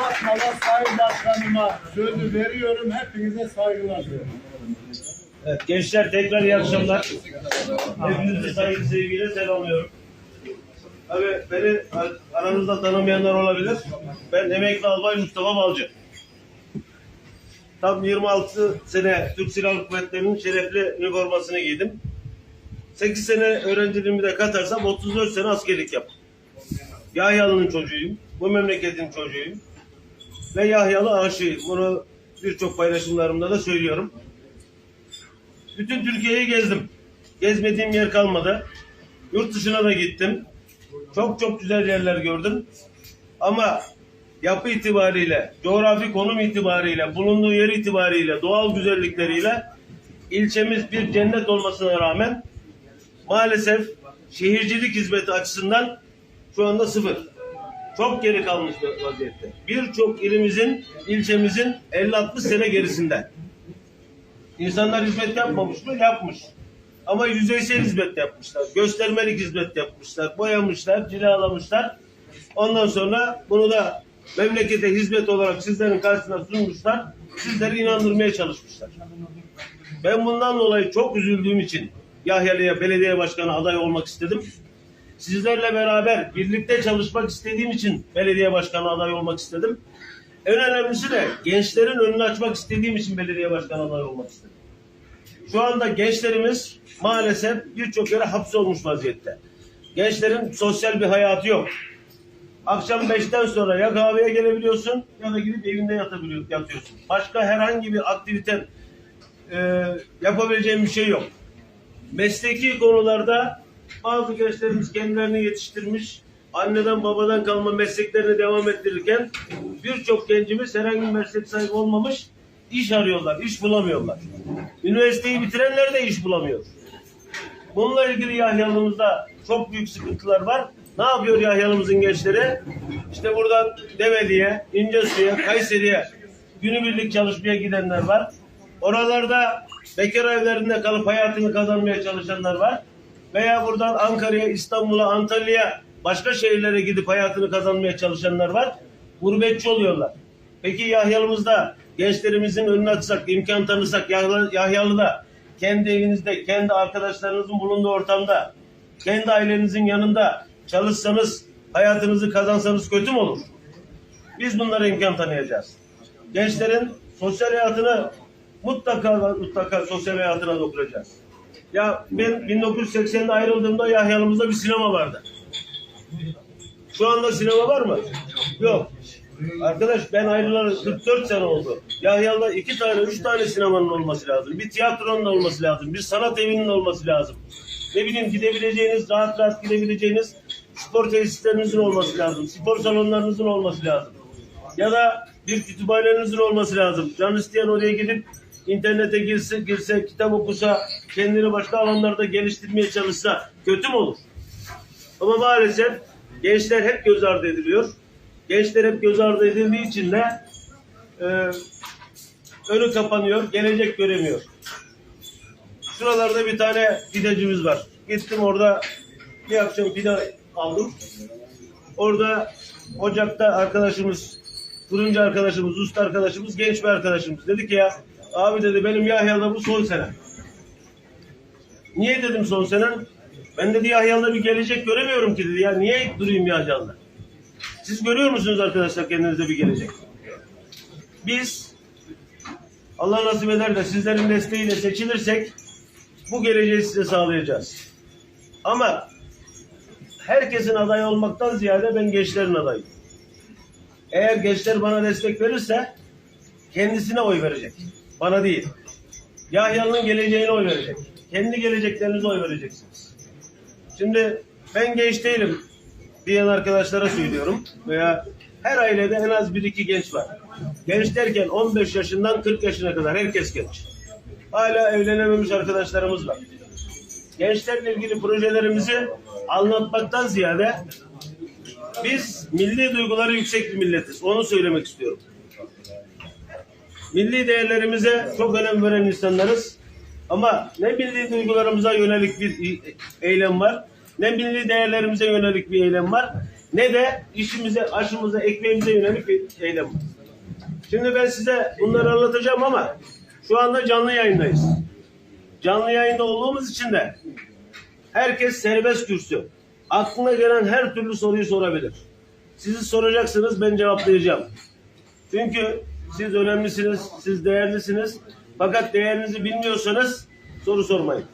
uzatmadan Sayın Başkanıma sözü veriyorum. Hepinize saygılar. Evet, gençler tekrar iyi akşamlar. Hepinizi saygı sevgiyle selamlıyorum. Tabii beni aranızda tanımayanlar olabilir. Ben emekli albay Mustafa Balcı. Tam 26 sene Türk Silahlı Kuvvetleri'nin şerefli üniformasını giydim. 8 sene öğrenciliğimi de katarsam 34 sene askerlik yaptım. Yahyalı'nın çocuğuyum. Bu memleketin çocuğuyum. Ve Yahyalı aşığıyım. Bunu birçok paylaşımlarımda da söylüyorum. Bütün Türkiye'yi gezdim. Gezmediğim yer kalmadı. Yurt dışına da gittim. Çok çok güzel yerler gördüm. Ama yapı itibariyle, coğrafi konum itibariyle, bulunduğu yer itibariyle, doğal güzellikleriyle ilçemiz bir cennet olmasına rağmen maalesef şehircilik hizmeti açısından şu anda sıfır. Çok geri kalmış vaziyette. Birçok ilimizin, ilçemizin 50-60 sene gerisinde. İnsanlar hizmet yapmamış mı? Yapmış. Ama yüzeysel hizmet yapmışlar. Göstermelik hizmet yapmışlar. Boyamışlar, cilalamışlar. Ondan sonra bunu da memlekete hizmet olarak sizlerin karşısına sunmuşlar. Sizleri inandırmaya çalışmışlar. Ben bundan dolayı çok üzüldüğüm için Yahyalı'ya belediye başkanı aday olmak istedim. Sizlerle beraber birlikte çalışmak istediğim için belediye başkanı aday olmak istedim. En önemlisi de gençlerin önünü açmak istediğim için belediye başkanı adayı olmak istedim. Şu anda gençlerimiz maalesef birçok yere hapsolmuş vaziyette. Gençlerin sosyal bir hayatı yok. Akşam beşten sonra ya kahveye gelebiliyorsun ya da gidip evinde yatabiliyor, yatıyorsun. Başka herhangi bir aktiviten e, yapabileceğin bir şey yok. Mesleki konularda bazı gençlerimiz kendilerini yetiştirmiş, anneden babadan kalma mesleklerini devam ettirirken birçok gencimiz herhangi bir meslek sahibi olmamış, iş arıyorlar, iş bulamıyorlar. Üniversiteyi bitirenler de iş bulamıyor. Bununla ilgili Yahyalımızda çok büyük sıkıntılar var. Ne yapıyor Yahyalımızın gençleri? İşte buradan Develi'ye, İncesu'ya, Kayseri'ye günübirlik çalışmaya gidenler var. Oralarda bekar evlerinde kalıp hayatını kazanmaya çalışanlar var. Veya buradan Ankara'ya, İstanbul'a, Antalya'ya başka şehirlere gidip hayatını kazanmaya çalışanlar var. Gurbetçi oluyorlar. Peki Yahyalımızda gençlerimizin önünü açsak, imkan tanısak Yahyalı- Yahyalı'da kendi evinizde, kendi arkadaşlarınızın bulunduğu ortamda, kendi ailenizin yanında çalışsanız, hayatınızı kazansanız kötü mü olur? Biz bunlara imkan tanıyacağız. Gençlerin sosyal hayatını mutlaka mutlaka sosyal hayatına dokunacağız. Ya ben 1980'de ayrıldığımda Yahyalımızda bir sinema vardı. Şu anda sinema var mı? Yok. Arkadaş ben ayrılalı 44 sene oldu. Yahyalı'da iki tane, üç tane sinemanın olması lazım. Bir tiyatronun olması lazım. Bir sanat evinin olması lazım. Ne bileyim gidebileceğiniz, rahat rahat gidebileceğiniz spor tesislerinizin olması lazım. Spor salonlarınızın olması lazım. Ya da bir kütüphanenizin olması lazım. Can isteyen oraya gidip internete girse, girse, kitap okusa, kendini başka alanlarda geliştirmeye çalışsa kötü mü olur? Ama maalesef gençler hep göz ardı ediliyor. Gençler hep göz ardı edildiği için de e, önü kapanıyor, gelecek göremiyor. Şuralarda bir tane pidecimiz var. Gittim orada bir akşam pide aldım. Orada ocakta arkadaşımız, fırıncı arkadaşımız, usta arkadaşımız, genç bir arkadaşımız. Dedi ki ya abi dedi benim Yahya'da bu son sene. Niye dedim son senem? Ben dedi Yahya'da bir gelecek göremiyorum ki dedi. Ya niye durayım Yahya'da? Siz görüyor musunuz arkadaşlar kendinizde bir gelecek? Biz Allah nasip eder de sizlerin desteğiyle seçilirsek bu geleceği size sağlayacağız. Ama herkesin aday olmaktan ziyade ben gençlerin adayım. Eğer gençler bana destek verirse kendisine oy verecek. Bana değil. Yahyalı'nın geleceğine oy verecek. Kendi geleceklerinize oy vereceksiniz. Şimdi ben genç değilim diyen arkadaşlara söylüyorum. Veya her ailede en az bir iki genç var. Genç derken 15 yaşından 40 yaşına kadar herkes genç. Hala evlenememiş arkadaşlarımız var. Gençlerle ilgili projelerimizi anlatmaktan ziyade biz milli duyguları yüksek bir milletiz. Onu söylemek istiyorum. Milli değerlerimize çok önem veren insanlarız. Ama ne milli duygularımıza yönelik bir eylem var, ne milli değerlerimize yönelik bir eylem var. ne de işimize, aşımıza, ekmeğimize yönelik bir eylem var. Şimdi ben size bunları anlatacağım ama şu anda canlı yayındayız. Canlı yayında olduğumuz için de herkes serbest kürsü. Aklına gelen her türlü soruyu sorabilir. Sizi soracaksınız ben cevaplayacağım. Çünkü siz önemlisiniz, siz değerlisiniz. Fakat değerinizi bilmiyorsanız soru sormayın.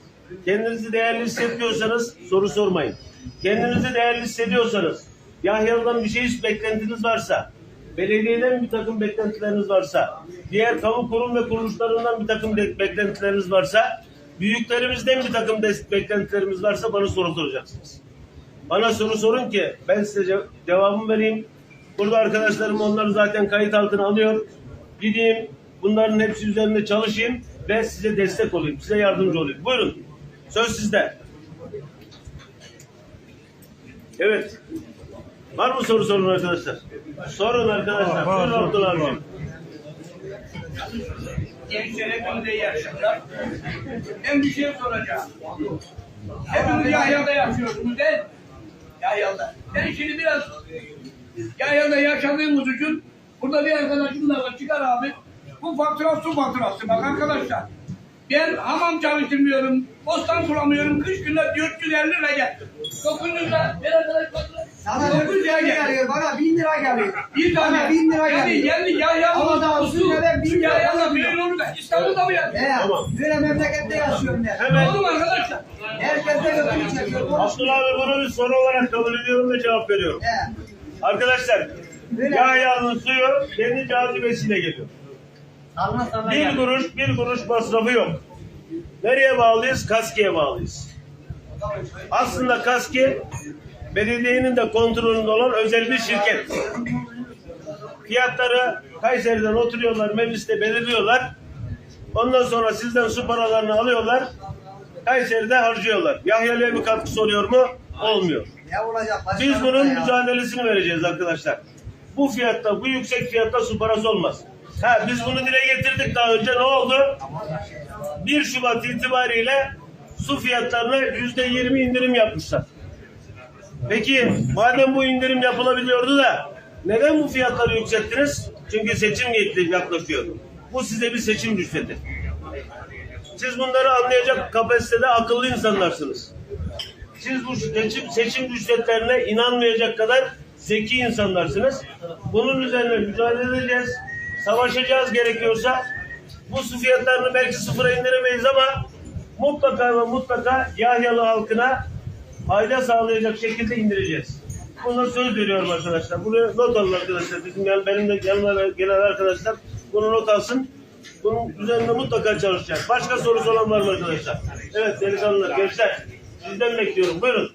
Kendinizi değerli hissetmiyorsanız soru sormayın. Kendinizi değerli hissediyorsanız, Yahya'dan bir şey beklentiniz varsa, belediyeden bir takım beklentileriniz varsa, diğer kamu kurum ve kuruluşlarından bir takım beklentileriniz varsa, büyüklerimizden bir takım beklentilerimiz varsa bana soru soracaksınız. Bana soru sorun ki ben size ce- cevabımı vereyim. Burada arkadaşlarım onları zaten kayıt altına alıyor. Gideyim bunların hepsi üzerinde çalışayım ve size destek olayım. Size yardımcı olayım. Buyurun. Söz sizde. Evet. Var mı soru sorun arkadaşlar? Sorun arkadaşlar. Buyurun Abdullah abicim. Gençlere günde iyi akşamlar. Ben bir şey soracağım. Hepiniz Yahya'da yaşıyorsunuz değil mi? Yahya'da. Ben şimdi biraz Yahya'da yaşadığımız için burada bir arkadaşım da var. Çıkar abi. Bu fatura su faturası. Bak arkadaşlar. Ben hamam çalıştırmıyorum. Bostan kuramıyorum. Kış günde 450 lira geldi. 900 lira. Bir arkadaş fatura. Sana 900 lira geliyor, bana bin lira geliyor. Bir tane. Bana bin lira yani, geliyor. yani Yahya'nın Ama daha üstüne bin lira Yahya'da geliyor. böyle olur da İstanbul'da mı yani? He, Tamam. böyle memlekette yaşıyorum ben. Hemen Oğlum arkadaşlar. Herkes de götünü çekiyor. Abdullah abi bunu bir soru olarak kabul ediyorum ve cevap veriyorum. He. Arkadaşlar Yahya'nın suyu kendi cazibesiyle geliyor. Bir kuruş, bir kuruş masrafı yok. Nereye bağlıyız? Kaskiye bağlıyız. Aslında Kaski belediyenin de kontrolünde olan özel bir şirket. Fiyatları Kayseri'den oturuyorlar, mecliste belirliyorlar. Ondan sonra sizden su paralarını alıyorlar. Kayseri'de harcıyorlar. Yahya'ya bir katkısı oluyor mu? Olmuyor. Biz bunun ya? mücadelesini vereceğiz arkadaşlar. Bu fiyatta, bu yüksek fiyatta su parası olmaz. Ha biz bunu dile getirdik daha önce ne oldu? 1 Şubat itibariyle su fiyatlarına yüzde yirmi indirim yapmışlar. Peki madem bu indirim yapılabiliyordu da neden bu fiyatları yükselttiniz? Çünkü seçim yaklaşıyor. Bu size bir seçim rüşveti. Siz bunları anlayacak kapasitede akıllı insanlarsınız. Siz bu seçim, seçim rüşvetlerine inanmayacak kadar zeki insanlarsınız. Bunun üzerine mücadele edeceğiz. Savaşacağız gerekiyorsa. Bu su fiyatlarını belki sıfıra indiremeyiz ama mutlaka ve mutlaka Yahyalı halkına fayda sağlayacak şekilde indireceğiz. Buna söz veriyorum arkadaşlar. Bunu not alın arkadaşlar. Bizim yan, benim de yanıma gelen arkadaşlar bunu not alsın. Bunun üzerinde mutlaka çalışacağız. Başka sorusu olan var mı arkadaşlar? Evet delikanlılar, gençler. Sizden bekliyorum. Buyurun.